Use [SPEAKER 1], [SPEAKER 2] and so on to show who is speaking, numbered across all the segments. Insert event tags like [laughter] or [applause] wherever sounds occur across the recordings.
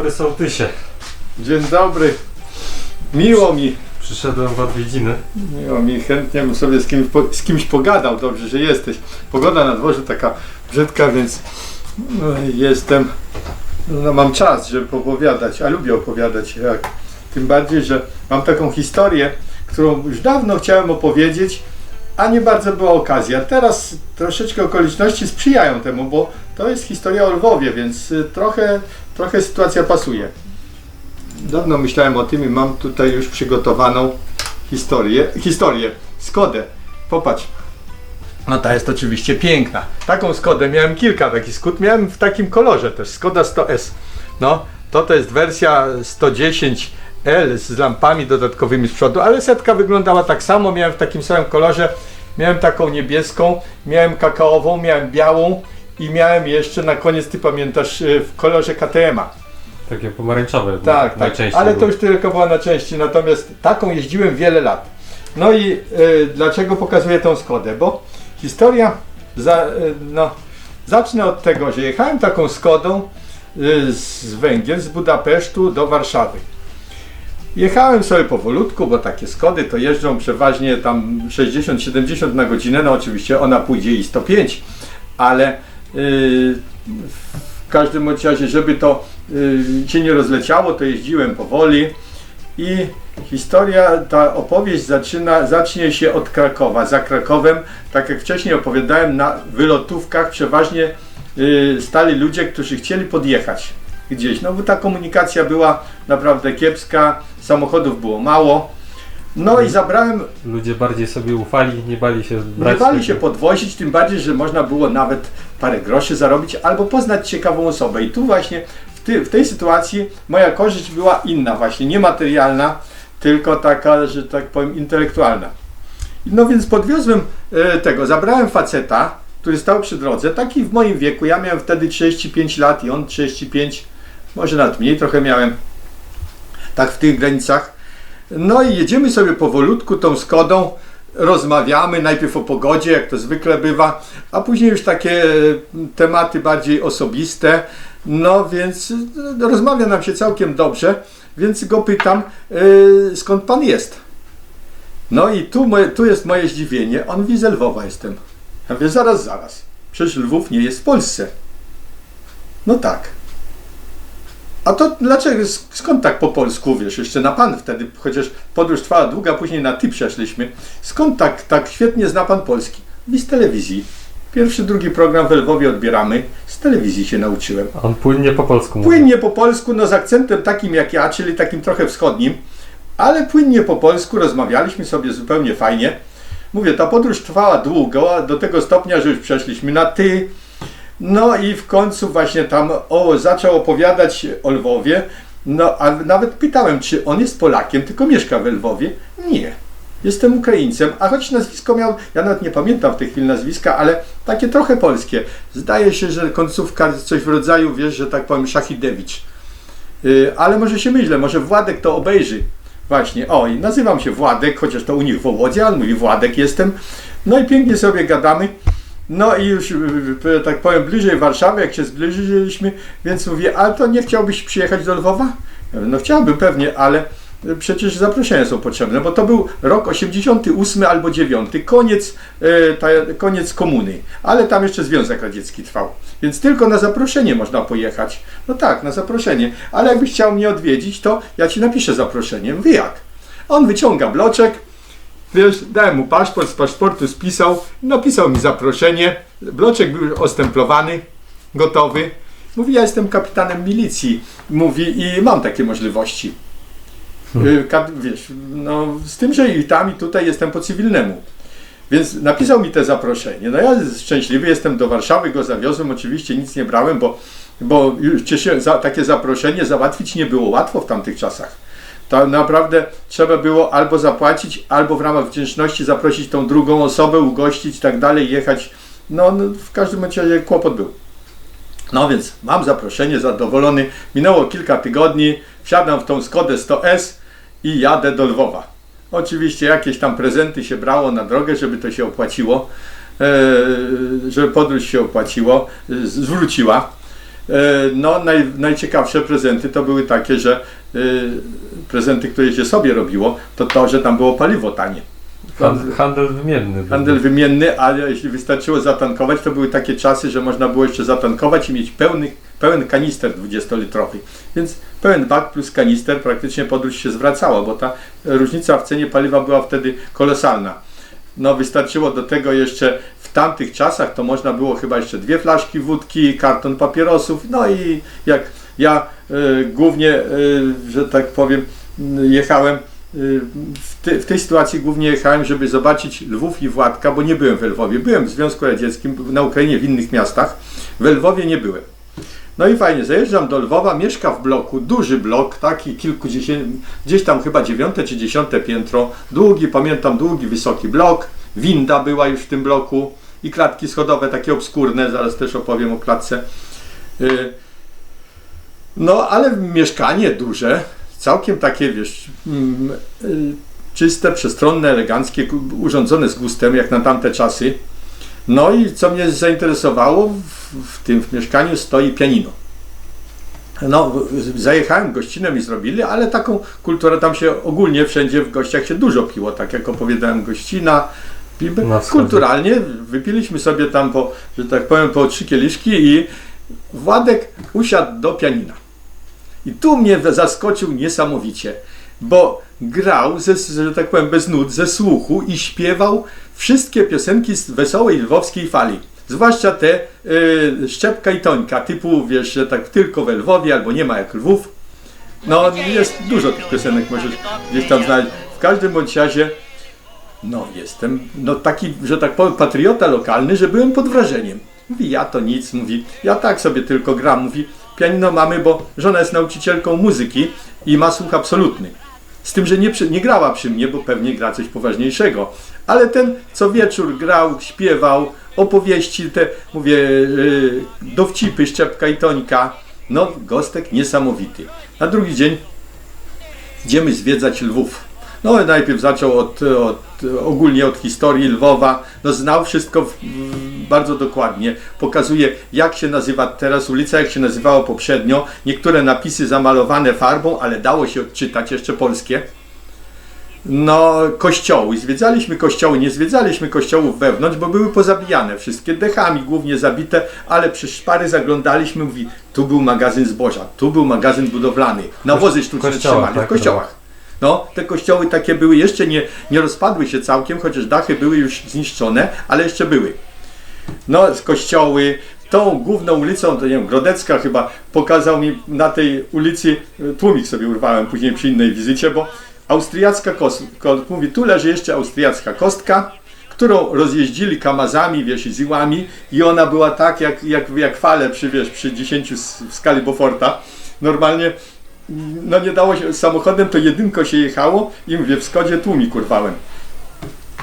[SPEAKER 1] Dzień dobry sołtysie.
[SPEAKER 2] Dzień dobry. Miło mi,
[SPEAKER 1] Przyszedłem w odwiedziny.
[SPEAKER 2] miło mi, chętnie bym sobie z kimś, po, z kimś pogadał. Dobrze, że jesteś. Pogoda na dworze taka brzydka, więc no, jestem, no, mam czas, żeby opowiadać, a lubię opowiadać. Jak, tym bardziej, że mam taką historię, którą już dawno chciałem opowiedzieć, a nie bardzo była okazja. Teraz troszeczkę okoliczności sprzyjają temu, bo to jest historia o Lwowie, więc y, trochę, trochę sytuacja pasuje. Dawno myślałem o tym i mam tutaj już przygotowaną historię. Historię, Skodę. Popatrz. No ta jest oczywiście piękna. Taką Skodę miałem kilka takich skód. Miałem w takim kolorze też. Skoda 100S. No, to to jest wersja 110L z lampami dodatkowymi z przodu, ale setka wyglądała tak samo. Miałem w takim samym kolorze. Miałem taką niebieską, miałem kakaową, miałem białą i miałem jeszcze na koniec, ty pamiętasz, y, w kolorze KTM-a.
[SPEAKER 1] Takie pomarańczowe.
[SPEAKER 2] Tak, tak.
[SPEAKER 1] najczęściej
[SPEAKER 2] Ale to już tylko była na części, natomiast taką jeździłem wiele lat. No i y, dlaczego pokazuję tą Skodę? Bo historia, za, y, no, zacznę od tego, że jechałem taką Skodą y, z Węgier, z Budapesztu do Warszawy. Jechałem sobie powolutku, bo takie Skody to jeżdżą przeważnie tam 60-70 na godzinę, no oczywiście ona pójdzie i 105, ale w każdym razie, żeby to y, się nie rozleciało, to jeździłem powoli i historia, ta opowieść zaczyna, zacznie się od Krakowa. Za Krakowem, tak jak wcześniej opowiadałem, na wylotówkach przeważnie y, stali ludzie, którzy chcieli podjechać gdzieś, no bo ta komunikacja była naprawdę kiepska, samochodów było mało. No i zabrałem
[SPEAKER 1] Ludzie bardziej sobie ufali, nie bali się
[SPEAKER 2] nie
[SPEAKER 1] brać.
[SPEAKER 2] bali
[SPEAKER 1] tego.
[SPEAKER 2] się podwozić, tym bardziej, że można było nawet parę groszy zarobić albo poznać ciekawą osobę. I tu właśnie w, ty, w tej sytuacji moja korzyść była inna właśnie, niematerialna, tylko taka, że tak powiem, intelektualna. No więc podwiozłem e, tego, zabrałem faceta, który stał przy drodze, taki w moim wieku, ja miałem wtedy 35 lat i on 35, może nawet mniej trochę miałem, tak w tych granicach. No i jedziemy sobie powolutku tą Skodą, rozmawiamy najpierw o pogodzie, jak to zwykle bywa, a później już takie e, tematy bardziej osobiste. No więc e, rozmawia nam się całkiem dobrze, więc go pytam, e, skąd pan jest? No i tu, moje, tu jest moje zdziwienie. On mówi, z Lwowa jestem. Ja mówię, zaraz, zaraz. Przecież Lwów nie jest w Polsce. No tak. A to dlaczego, sk- skąd tak po polsku, wiesz, jeszcze na pan wtedy, chociaż podróż trwała długa, później na ty przeszliśmy. Skąd tak, tak świetnie zna pan polski? Mówi, z telewizji. Pierwszy, drugi program w Lwowie odbieramy. Z telewizji się nauczyłem.
[SPEAKER 1] On płynnie po polsku.
[SPEAKER 2] Płynnie po polsku, no z akcentem takim jak ja, czyli takim trochę wschodnim, ale płynnie po polsku rozmawialiśmy sobie zupełnie fajnie. Mówię, ta podróż trwała długo, do tego stopnia, że już przeszliśmy na ty. No i w końcu właśnie tam o, zaczął opowiadać o Lwowie. No a nawet pytałem, czy on jest Polakiem, tylko mieszka w Lwowie. Nie. Jestem Ukraińcem, a choć nazwisko miał, ja nawet nie pamiętam w tej chwili nazwiska, ale takie trochę polskie. Zdaje się, że końcówka coś w rodzaju, wiesz, że tak powiem, Szachidewicz. Yy, ale może się mylę, może Władek to obejrzy. Właśnie, o i nazywam się Władek, chociaż to u nich Wołodzia, on mówi Władek jestem. No i pięknie sobie gadamy. No i już, yy, tak powiem, bliżej Warszawy, jak się zbliżyliśmy, więc mówię, ale to nie chciałbyś przyjechać do Lwowa? No chciałbym pewnie, ale y, przecież zaproszenia są potrzebne, bo to był rok 88 albo 9, koniec, e, ta, koniec komuny, ale tam jeszcze Związek Radziecki trwał, więc tylko na zaproszenie można pojechać. No tak, na zaproszenie, ale jakbyś chciał mnie odwiedzić, to ja ci napiszę zaproszenie. Mówię jak? On wyciąga bloczek, Wiesz, dałem mu paszport, z paszportu spisał, napisał mi zaproszenie, bloczek był ostemplowany, gotowy. Mówi, ja jestem kapitanem milicji, mówi i mam takie możliwości. Y, ka- Wiesz, no z tym, że i tam i tutaj jestem po cywilnemu. Więc napisał mi te zaproszenie. No ja szczęśliwy jestem do Warszawy, go zawiozłem, oczywiście nic nie brałem, bo, bo już takie zaproszenie załatwić nie było łatwo w tamtych czasach. To naprawdę trzeba było albo zapłacić, albo w ramach wdzięczności zaprosić tą drugą osobę, ugościć i tak dalej, jechać. No, no w każdym razie kłopot był. No więc mam zaproszenie, zadowolony. Minęło kilka tygodni, wsiadam w tą Skodę 100S i jadę do Lwowa. Oczywiście jakieś tam prezenty się brało na drogę, żeby to się opłaciło, e, żeby podróż się opłaciło, e, zwróciła. no naj, najciekawsze prezenty to były takie, że e, prezenty, które się sobie robiło, to to, że tam było paliwo tanie.
[SPEAKER 1] Hand, handel wymienny. był.
[SPEAKER 2] Handel wymienny, ale jeśli wystarczyło zatankować, to były takie czasy, że można było jeszcze zatankować i mieć pełny, pełen kanister 20-litrowy. Więc pełen bak plus kanister praktycznie podróż się zwracała, bo ta różnica w cenie paliwa była wtedy kolosalna. No wystarczyło do tego jeszcze w tamtych czasach to można było chyba jeszcze dwie flaszki wódki, karton papierosów, no i jak ja y, głównie, y, że tak powiem, y, jechałem w, w tej sytuacji głównie jechałem, żeby zobaczyć Lwów i Władka, bo nie byłem w Lwowie. Byłem w Związku Radzieckim, na Ukrainie, w innych miastach. W Lwowie nie byłem. No i fajnie, zajeżdżam do Lwowa, mieszka w bloku, duży blok, taki kilkudziesięciu, gdzieś tam chyba dziewiąte czy dziesiąte piętro, długi, pamiętam, długi, wysoki blok, winda była już w tym bloku i klatki schodowe takie obskurne, zaraz też opowiem o klatce. No, ale mieszkanie duże, całkiem takie, wiesz, mm, y, czyste, przestronne, eleganckie, urządzone z gustem, jak na tamte czasy. No i co mnie zainteresowało, w, w tym w mieszkaniu stoi pianino. No, zajechałem, gościnę mi zrobili, ale taką kulturę tam się ogólnie wszędzie w gościach się dużo piło, tak jak opowiadałem, gościna, kulturalnie wypiliśmy sobie tam po, że tak powiem, po trzy kieliszki i Władek usiadł do pianina. I tu mnie zaskoczył niesamowicie, bo grał, ze, że tak powiem, bez nut, ze słuchu i śpiewał wszystkie piosenki z wesołej lwowskiej fali. Zwłaszcza te y, Szczepka i Tońka, typu, wiesz, że tak tylko we Lwowie, albo nie ma jak Lwów. No, jest dużo tych piosenek, możesz gdzieś tam znaleźć. W każdym bądź razie, no, jestem no, taki, że tak powiem, patriota lokalny, że byłem pod wrażeniem. Mówi, ja to nic, mówi, ja tak sobie tylko gram, mówi, pianino mamy, bo żona jest nauczycielką muzyki i ma słuch absolutny. Z tym, że nie, nie grała przy mnie, bo pewnie gra coś poważniejszego. Ale ten co wieczór grał, śpiewał, opowieści, te, mówię, yy, dowcipy, Szczepka i Tońka. No, gostek niesamowity. Na drugi dzień idziemy zwiedzać Lwów. No najpierw zaczął od, od, ogólnie od historii Lwowa, no znał wszystko w, w, bardzo dokładnie, pokazuje jak się nazywa teraz ulica, jak się nazywała poprzednio, niektóre napisy zamalowane farbą, ale dało się odczytać jeszcze polskie. No, kościoły. Zwiedzaliśmy kościoły, nie zwiedzaliśmy kościołów wewnątrz, bo były pozabijane wszystkie, dechami głównie zabite, ale przez szpary zaglądaliśmy, mówi, tu był magazyn zboża, tu był magazyn budowlany, nawozy sztuczne
[SPEAKER 1] kościołach,
[SPEAKER 2] trzymali,
[SPEAKER 1] tak,
[SPEAKER 2] w kościołach. No, te kościoły takie były, jeszcze nie, nie rozpadły się całkiem, chociaż dachy były już zniszczone, ale jeszcze były. No, kościoły, tą główną ulicą, to nie wiem, Grodecka chyba, pokazał mi na tej ulicy, e, tłumik sobie urwałem później przy innej wizycie, bo austriacka kostka, mówi, tu leży jeszcze austriacka kostka, którą rozjeździli kamazami, wiesz, i ziłami i ona była tak, jak, jak, jak fale przy, wiesz, przy 10 s- w skali Beauforta. Normalnie no nie dało się, samochodem to jedynko się jechało i mówię, w Skodzie tłumik urwałem.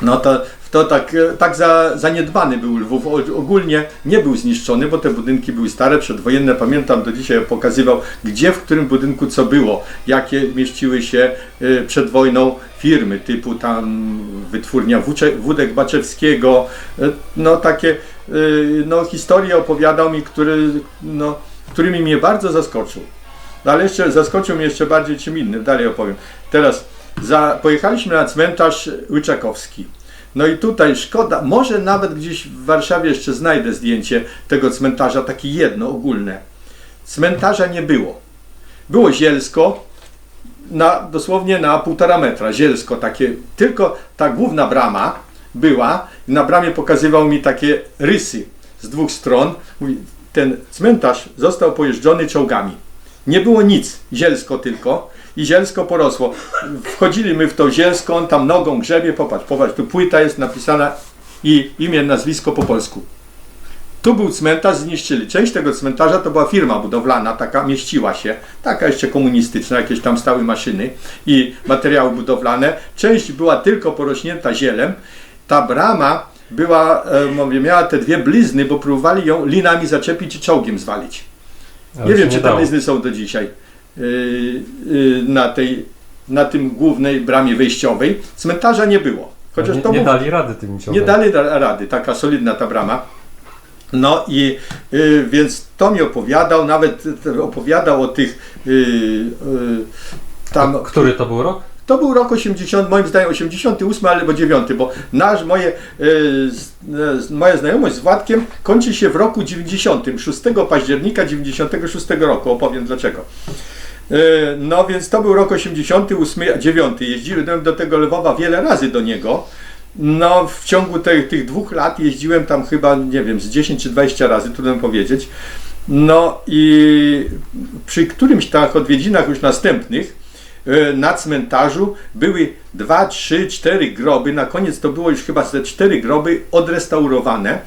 [SPEAKER 2] No to, to tak, e, tak za, zaniedbany był Lwów. Ogólnie nie był zniszczony, bo te budynki były stare, przedwojenne. Pamiętam do dzisiaj pokazywał, gdzie, w którym budynku co było, jakie mieściły się e, przed wojną firmy, typu tam wytwórnia Wódek Baczewskiego. E, No takie no, historie opowiadał mi, który, no, którymi mnie bardzo zaskoczył. No ale jeszcze zaskoczył mnie jeszcze bardziej czym innym, dalej opowiem. Teraz za, pojechaliśmy na cmentarz Łyczakowski. No i tutaj szkoda, może nawet gdzieś w Warszawie jeszcze znajdę zdjęcie tego cmentarza, takie jedno, ogólne. Cmentarza nie było. Było zielsko, na, dosłownie na półtora metra, zielsko takie, tylko ta główna brama była na bramie pokazywał mi takie rysy z dwóch stron. Mówi, ten cmentarz został pojeżdżony czołgami. Nie było nic, zielsko tylko i zielsko porosło. Wchodzili my w to zielsko, on tam nogą grzebie, popatrz, popatrz, tu płyta jest napisana i imię, nazwisko po polsku. Tu był cmentarz, zniszczyli. Część tego cmentarza to była firma budowlana, taka mieściła się, taka jeszcze komunistyczna, jakieś tam stały maszyny i materiały budowlane. Część była tylko porośnięta zielem. Ta brama była, e, mówię, miała te dwie blizny, bo próbowali ją linami zaczepić i czołgiem zwalić.
[SPEAKER 1] Ale
[SPEAKER 2] Nie wiem, czy blizny są do dzisiaj yy, yy, na, tej, na tym głównej bramie wejściowej. Cmentarza nie było. Chociaż
[SPEAKER 1] nie,
[SPEAKER 2] to
[SPEAKER 1] nie dali rady tymi
[SPEAKER 2] nie
[SPEAKER 1] ciągami.
[SPEAKER 2] dali ra- rady, taka solidna ta brama. No i y, więc to mi opowiadał, nawet y, opowiadał o tych y, y, tam.
[SPEAKER 1] Który to był rok?
[SPEAKER 2] To był rok 80, moim zdaniem 88 albo 9, bo nasz, moje, y, moja znajomość z Władkiem kończy się w roku 90, 6 października 96 roku. Opowiem dlaczego. Y, No więc to był rok 88, 9. Jeździłem do tego Lwowa wiele razy do niego. No w ciągu tych, tych dwóch lat jeździłem tam chyba, nie wiem, z 10 czy 20 razy, trudno powiedzieć. No i przy którymś tak odwiedzinach już następnych e, na cmentarzu były dwa, trzy, cztery groby. Na koniec to było już chyba ze cztery groby odrestaurowane.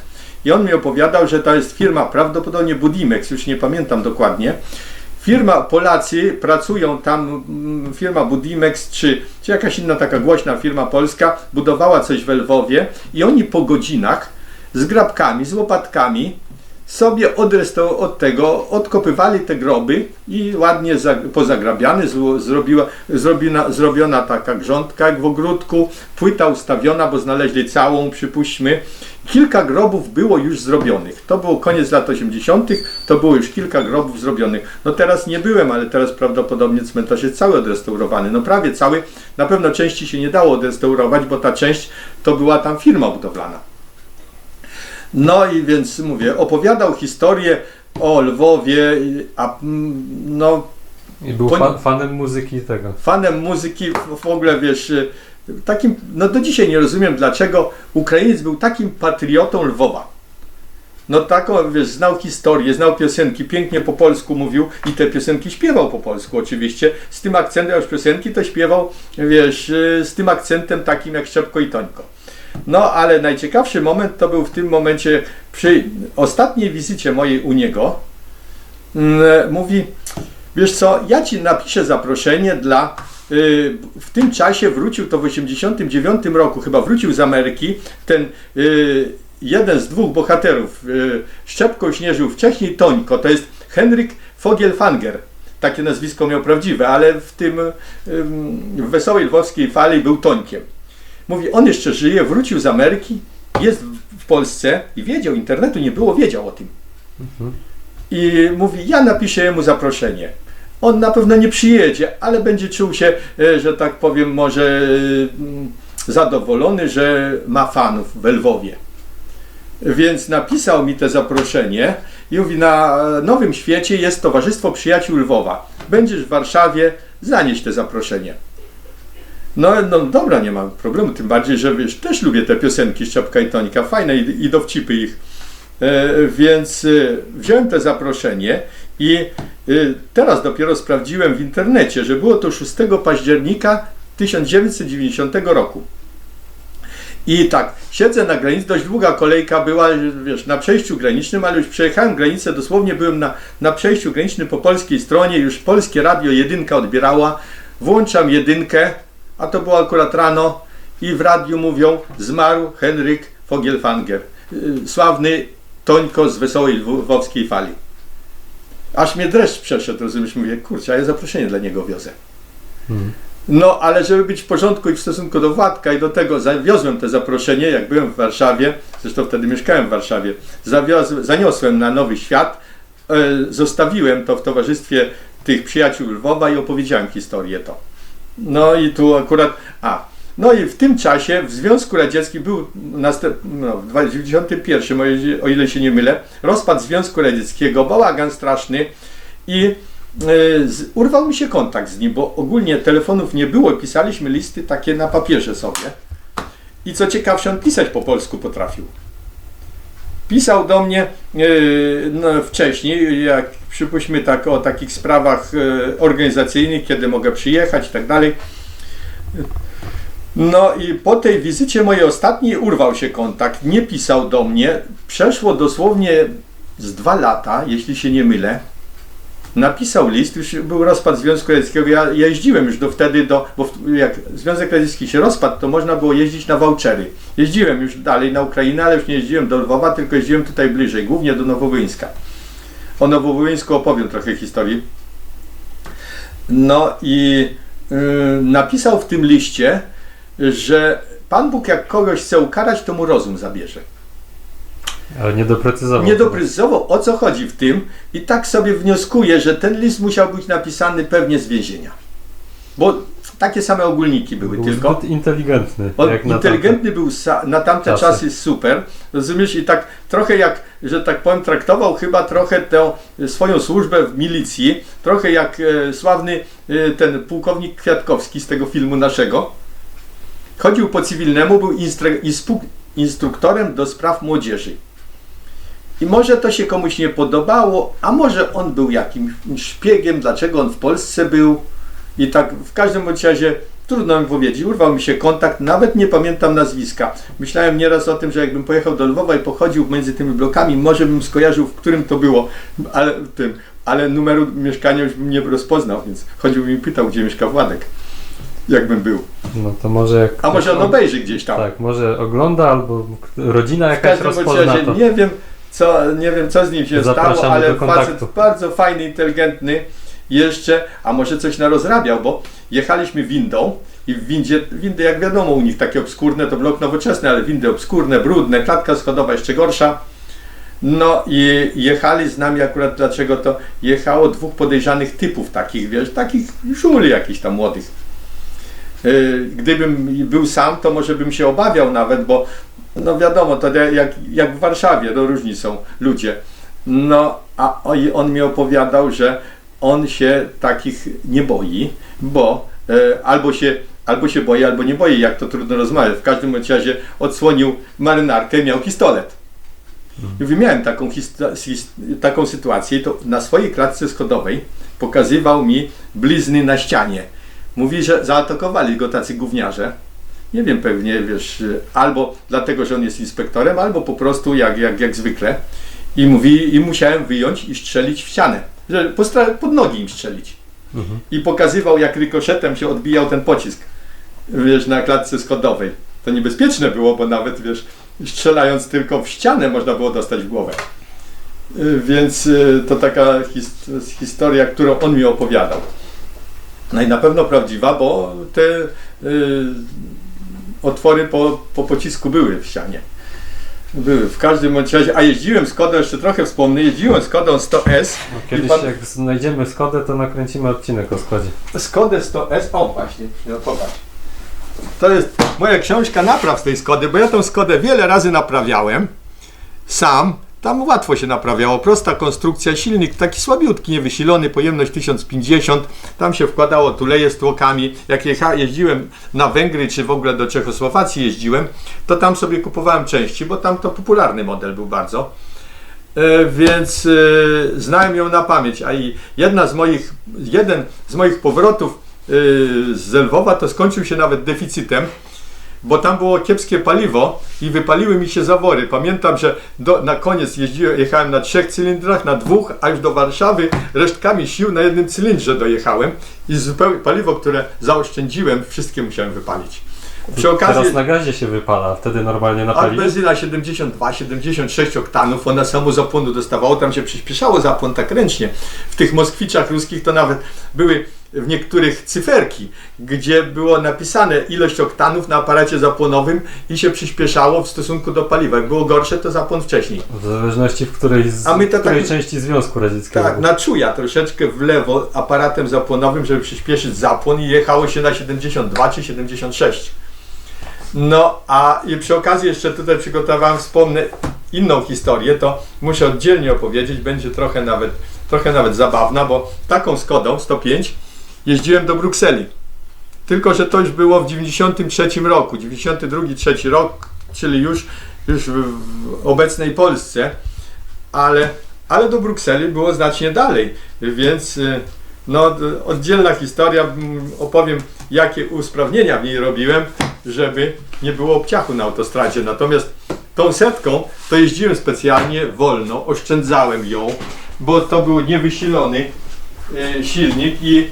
[SPEAKER 2] I on mi opowiadał, że to jest firma prawdopodobnie Budimex, już nie pamiętam dokładnie. Firma, Polacy pracują tam, firma Budimex, czy, czy jakaś inna taka głośna firma polska, budowała coś w Lwowie i oni po godzinach z grabkami, z łopatkami sobie od, resto- od tego odkopywali te groby i ładnie za, pozagrabiane, zrobiła, zrobiona, zrobiona taka grządka jak w ogródku, płyta ustawiona, bo znaleźli całą, przypuśćmy. Kilka grobów było już zrobionych. To było koniec lat 80., to było już kilka grobów zrobionych. No teraz nie byłem, ale teraz prawdopodobnie cmentarz jest cały odrestaurowany. No prawie cały. Na pewno części się nie dało odrestaurować, bo ta część to była tam firma budowlana. No i więc mówię, opowiadał historię o Lwowie, a mm, no
[SPEAKER 1] I był fanem muzyki tego.
[SPEAKER 2] fanem muzyki w, ogóle wiesz, y, takim, no do dzisiaj nie rozumiem dlaczego Ukrainiec był takim patriotą Lwowa. No taką, wiesz, znał historię, znał piosenki, pięknie po polsku mówił i te piosenki śpiewał po polsku oczywiście. Z tym akcentem, już piosenki to śpiewał, wiesz, y, z tym akcentem takim jak Szczepko i Tońko. No, ale najciekawszy moment to był w tym momencie przy ostatniej wizycie mojej u niego. Mm, Mówi, wiesz co, ja ci napiszę zaproszenie dla. y, W tym czasie wrócił to w 89 roku, chyba wrócił z Ameryki ten y, jeden z dwóch bohaterów. y, Szczepko śnieżył wcześniej Tońko, to jest Henryk Fogielfanger. Takie nazwisko miał prawdziwe, ale w tym ym, w wesołej lwowskiej fali był Tońkiem. Mówi, on jeszcze żyje, wrócił z Ameryki, jest w- Polsce i wiedział, internetu nie było, wiedział o tym. I mówi, ja napiszę mu zaproszenie. On na pewno nie przyjedzie, ale będzie czuł się, e, że tak powiem, może mm, zadowolony, że ma fanów w Lwowie. Więc napisał mi te zaproszenie i mówi, na Nowym Świecie jest Towarzystwo Przyjaciół Lwowa. Będziesz w Warszawie, zanieś te zaproszenie. No, no dobra, nie ma problemu, tym bardziej, że wiesz, też lubię te piosenki Szczepka i Tonika, fajne i, i dowcipy ich. E, więc e, wziąłem te zaproszenie i e, teraz dopiero sprawdziłem w internecie, że było to 6 października 1990 roku. I tak, siedzę na granicy, dość długa kolejka była, wiesz, na przejściu granicznym, ale już przejechałem granicę, dosłownie byłem na, na przejściu granicznym po polskiej stronie, już polskie radio jedynka odbierała, włączam jedynkę, a to było akurat rano i w radiu mówią, zmarł Henryk Fogielfanger, y, sławny Tońko z Wesołej Lwowskiej Fali. Aż mnie dreszcz przeszedł, rozumiesz, mówię, kurczę, a ja zaproszenie dla niego wiozę. No, ale żeby być w porządku i w stosunku do Władka i do tego zawiozłem te zaproszenie, jak byłem w Warszawie, zresztą wtedy mieszkałem w Warszawie, zawiozłem, zaniosłem na Nowy Świat, e, zostawiłem to w towarzystwie tych przyjaciół Lwowa i opowiedziałem historię to. No i tu akurat, a, no i w tym czasie w Związku Radzieckim był następ, no, w 1991, o ile- się nie mylę, rozpad Związku Radzieckiego, bałagan straszny i z, urwał mi się kontakt z nim, bo ogólnie telefonów nie było, pisaliśmy listy takie na papierze sobie. I co ciekawsze, on pisać po polsku potrafił. Pisał do mnie e, no, wcześniej, jak przypuśćmy tak o takich sprawach e, organizacyjnych, kiedy mogę przyjechać i tak dalej. No i po tej wizycie mojej ostatniej urwał się kontakt, nie pisał do mnie. Przeszło dosłownie z dwa lata, jeśli się nie mylę. Napisał list, już był rozpad Związku Radzieckiego. Ja jeździłem już do wtedy do, bo jak Związek Radziecki się rozpadł, to można było jeździć na vouchery. Jeździłem już dalej na Ukrainę, ale już nie jeździłem do Lwowa, tylko jeździłem tutaj bliżej, głównie do Nowowołyńska. O Nowowołyńsku opowiem trochę historii. No i y, napisał w tym liście, że Pan Bóg jak kogoś chce ukarać, to mu rozum zabierze.
[SPEAKER 1] Ale nie doprecyzował.
[SPEAKER 2] Nie doprecyzował o co chodzi w tym i tak sobie wnioskuję, że ten list musiał być napisany pewnie z więzienia. Bo takie same ogólniki były
[SPEAKER 1] Był
[SPEAKER 2] tylko.
[SPEAKER 1] zbyt inteligentny.
[SPEAKER 2] On inteligentny był na tamte
[SPEAKER 1] czasy.
[SPEAKER 2] czasy super, rozumiesz? I tak trochę jak, że tak powiem, traktował chyba trochę tę swoją służbę w milicji, trochę jak e, sławny e, ten pułkownik Kwiatkowski z tego filmu naszego. Chodził po cywilnemu, był instru- instruktorem do spraw młodzieży. I może to się komuś nie podobało, a może on był jakimś szpiegiem, dlaczego on w Polsce był. I tak w każdym bądź razie trudno mi powiedzieć, urwał mi się kontakt, nawet nie pamiętam nazwiska. Myślałem nieraz o tym, że jakbym pojechał do Lwowa i pochodził między tymi blokami, może bym skojarzył, w którym to było, ale, tym, ale numeru mieszkania już bym nie rozpoznał, więc chodził i pytał, gdzie mieszka Władek, jakbym był.
[SPEAKER 1] No to może jak.
[SPEAKER 2] A może on obejrzy gdzieś tam.
[SPEAKER 1] Tak, może ogląda albo rodzina jakaś rozpozna to.
[SPEAKER 2] nie wiem, co, nie wiem, co z nim się
[SPEAKER 1] Zapraszamy
[SPEAKER 2] stało, ale facet bardzo fajny, inteligentny jeszcze, a może coś narozrabiał, bo jechaliśmy windą i w windzie, windy jak wiadomo u nich takie obskurne, to blok nowoczesny, ale windy obskurne, brudne, klatka schodowa jeszcze gorsza. No i jechali z nami akurat, dlaczego to jechało dwóch podejrzanych typów takich, wiesz, takich żuli jakichś tam młodych. Yy, Gdybym był sam, to może bym się obawiał nawet, bo no wiadomo, to jak, jak w Warszawie, to różni są ludzie. No, a on mi opowiadał, że on się takich nie boi, bo e, albo, się, albo się boi, albo nie boi, jak to trudno rozmawiać. W każdym razie odsłonił marynarkę, miał pistolet. I mówię, miałem taką, taką sytuację i to na swojej klatce schodowej pokazywał mi blizny na ścianie. Mówi, że zaatakowali go tacy gówniarze. Nie wiem, pewnie, wiesz, albo dlatego, że on jest inspektorem, albo po prostu jak, jak, jak zwykle. I mówi, i musiałem wyjąć i strzelić w ścianę. Że pod nogi im strzelić.
[SPEAKER 1] Mhm.
[SPEAKER 2] I pokazywał, jak rykoszetem się odbijał ten pocisk, wiesz, na klatce schodowej. To niebezpieczne było, bo nawet, wiesz, strzelając tylko w ścianę można było dostać w głowę. Y, Więc y, to taka his- historia, którą on mi opowiadał. No i na pewno prawdziwa, bo te y, otwory po, po pocisku były w ścianie. Były w każdym bądź razie, a jeździłem Skodą, jeszcze trochę wspomnę, jeździłem Skodą 100S.
[SPEAKER 1] No, kiedyś
[SPEAKER 2] pan-
[SPEAKER 1] jak znajdziemy Skodę, to nakręcimy odcinek o Skodzie.
[SPEAKER 2] Skodę 100S, o właśnie, no popatrz. To jest moja książka napraw z tej Skody, bo ja tą Skodę wiele razy naprawiałem. Sam. Tam łatwo się naprawiało. Prosta konstrukcja, silnik taki słabiutki, niewysilony, pojemność 1050. Tam się wkładało tuleje z tłokami. Jak jecha, jeździłem na Węgry, czy w ogóle do Czechosłowacji jeździłem, to tam sobie kupowałem części, bo tam to popularny model był bardzo. E, więc e, znałem ją na pamięć, a i jedna z moich, jeden z moich powrotów e, z Lwowa to skończył się nawet deficytem, bo tam było kiepskie paliwo i wypaliły mi się zawory. Pamiętam, że do, na koniec jeździłem, jechałem na trzech cylindrach, na dwóch, a już do Warszawy resztkami sił na jednym cylindrze dojechałem i zupełnie paliwo, które zaoszczędziłem, wszystkie musiałem wypalić. Przy okazji,
[SPEAKER 1] Teraz na gazie się wypala, wtedy normalnie na
[SPEAKER 2] a
[SPEAKER 1] paliwie.
[SPEAKER 2] benzyna 72, 76 oktanów, ona samo zapłonu dostawało, tam się przyspieszało zapłon tak ręcznie. W tych Moskwiczach ruskich to nawet były w niektórych cyferki, gdzie było napisane ilość oktanów na aparacie zapłonowym i się przyspieszało w stosunku do paliwa. Jak było gorsze, to zapłon wcześniej.
[SPEAKER 1] W zależności w której, z,
[SPEAKER 2] A my to
[SPEAKER 1] w której
[SPEAKER 2] tak-
[SPEAKER 1] części Związku Radzieckiego.
[SPEAKER 2] Tak, na czuja troszeczkę w lewo aparatem zapłonowym, żeby przyspieszyć zapłon i jechało się na 72 czy 76. No, a i przy okazji jeszcze tutaj przygotowałem, wspomnę inną historię, to muszę oddzielnie opowiedzieć, będzie trochę nawet, trochę nawet zabawna, bo taką Skodą 105 jeździłem do Brukseli. Tylko, że to już było w 93 roku, 92-3 rok, czyli już, już w, obecnej Polsce, ale, ale do Brukseli było znacznie dalej, więc y, no, oddzielna historia, opowiem jakie usprawnienia w niej robiłem, żeby nie było obciachu na autostradzie. Natomiast tą setką to jeździłem specjalnie wolno, oszczędzałem ją, bo to był niewysilony y, silnik i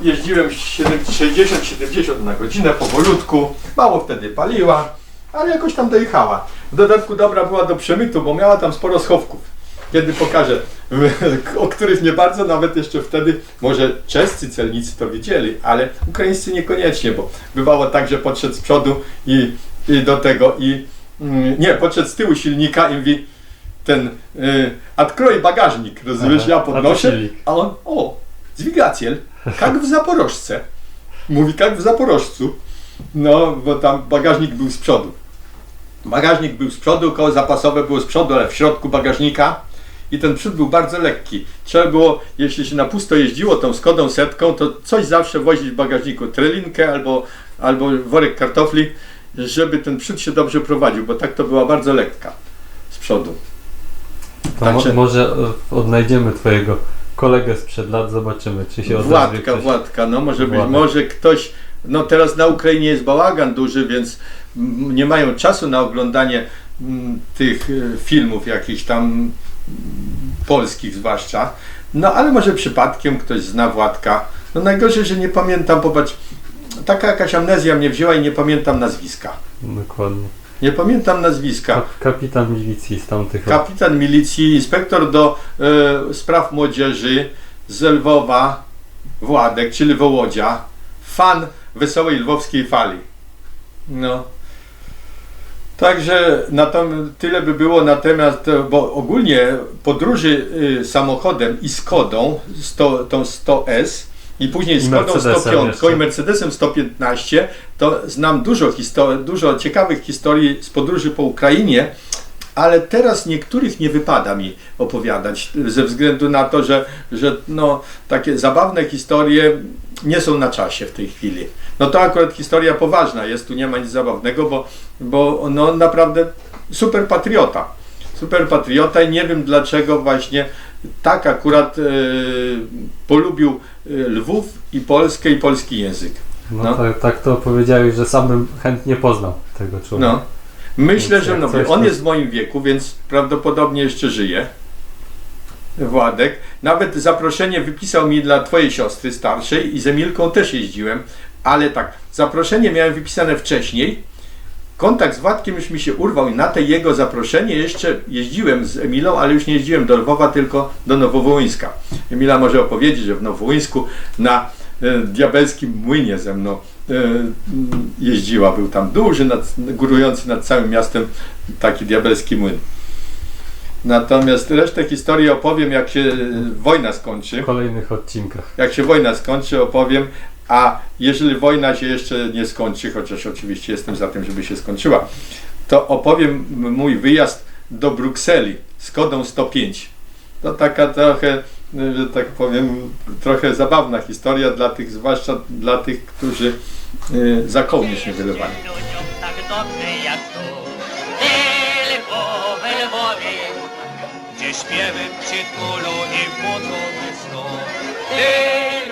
[SPEAKER 2] jeździłem 60-70 na godzinę powolutku, mało wtedy paliła, ale jakoś tam dojechała. W dodatku dobra była do przemytu, bo miała tam sporo schowków. Kiedy pokażę, [laughs] o których nie bardzo, nawet jeszcze wtedy, może czescy celnicy to wiedzieli, ale ukraińscy niekoniecznie, bo bywało tak, że podszedł z przodu i, i do tego, i mm, nie, podszedł z tyłu silnika i mówi, ten y, bagażnik, rozumiesz,
[SPEAKER 1] Aha,
[SPEAKER 2] ja
[SPEAKER 1] a
[SPEAKER 2] podnoszę, a on, o, dźwigaciel, jak w Zaporożce. Mówi, jak w Zaporożcu. No, bo tam bagażnik był z przodu. Bagażnik był z przodu, koło zapasowe było z przodu, ale w środku bagażnika i ten przód był bardzo lekki. Trzeba było, jeśli się na pusto jeździło tą Skodą setką, to coś zawsze wozić w bagażniku, trelinkę albo, albo worek kartofli, żeby ten przód się dobrze prowadził, bo tak to była bardzo lekka z przodu. Także-
[SPEAKER 1] mo- może odnajdziemy twojego kolegę sprzed lat, zobaczymy, czy się odezwie
[SPEAKER 2] Władka,
[SPEAKER 1] ktoś.
[SPEAKER 2] Władka, no może być,
[SPEAKER 1] Władek.
[SPEAKER 2] może ktoś, no teraz na Ukrainie jest bałagan duży, więc nie mają czasu na oglądanie tych e, filmów jakichś tam polskich zwłaszcza, no ale może przypadkiem ktoś zna Władka. No najgorzej, że nie pamiętam, popatrz, taka jakaś amnezja mnie wzięła i nie pamiętam nazwiska.
[SPEAKER 1] Dokładnie.
[SPEAKER 2] Nie pamiętam nazwiska.
[SPEAKER 1] Kap, kapitan milicji z tamtych.
[SPEAKER 2] Kapitan milicji, inspektor do e, spraw młodzieży z Lwowa, Władek, czyli Wołodzia, fan wesołej lwowskiej fali. No. Także na tom, tyle by było natomiast, e, bo ogólnie podróży y, samochodem i Skodą, 100, tą 100S i później Skodą
[SPEAKER 1] Mercedesem
[SPEAKER 2] 105
[SPEAKER 1] jeszcze.
[SPEAKER 2] i Mercedesem 115, to znam dużo, histor- dużo ciekawych historii z podróży po Ukrainie, ale teraz niektórych nie wypada mi opowiadać ze względu na to, że, że no, takie zabawne historie nie są na czasie w tej chwili. No to akurat historia poważna jest, tu nie ma nic zabawnego, bo, bo no naprawdę super patriota. Super patriota i nie wiem dlaczego właśnie tak akurat e, polubił e, Lwów i Polskę i polski język.
[SPEAKER 1] No,
[SPEAKER 2] no.
[SPEAKER 1] Tak, tak to powiedziałeś, że sam bym chętnie poznał tego człowieka.
[SPEAKER 2] No. Myślę,
[SPEAKER 1] Więc
[SPEAKER 2] że no,
[SPEAKER 1] coś,
[SPEAKER 2] on
[SPEAKER 1] to-
[SPEAKER 2] jest w moim wieku, więc prawdopodobnie jeszcze żyje. Władek. Nawet zaproszenie wypisał mi dla twojej siostry starszej i z Emilką też jeździłem, ale tak, zaproszenie miałem wypisane wcześniej. Kontakt z Władkiem już mi się urwał i na te jego zaproszenie jeszcze jeździłem z Emilą, ale już nie jeździłem do Lwowa, tylko do Nowowołyńska. Emila może opowiedzieć, że w Nowowołyńsku na e, diabelskim młynie ze mną e, jeździła. Był tam duży, nad, górujący nad całym miastem taki diabelski młyn. Natomiast resztę historii opowiem, jak się e, wojna skończy.
[SPEAKER 1] W kolejnych odcinkach.
[SPEAKER 2] Jak się wojna skończy, opowiem. A jeżeli wojna się jeszcze nie skończy, chociaż oczywiście jestem za tym, żeby się skończyła, to opowiem mój wyjazd do Brukseli z kodą 105. To taka trochę, że tak powiem, trochę zabawna historia dla tych, zwłaszcza dla tych, którzy y, za kołnierz nie wylewali.
[SPEAKER 3] ludziom tak dobrze jak tu. Ty,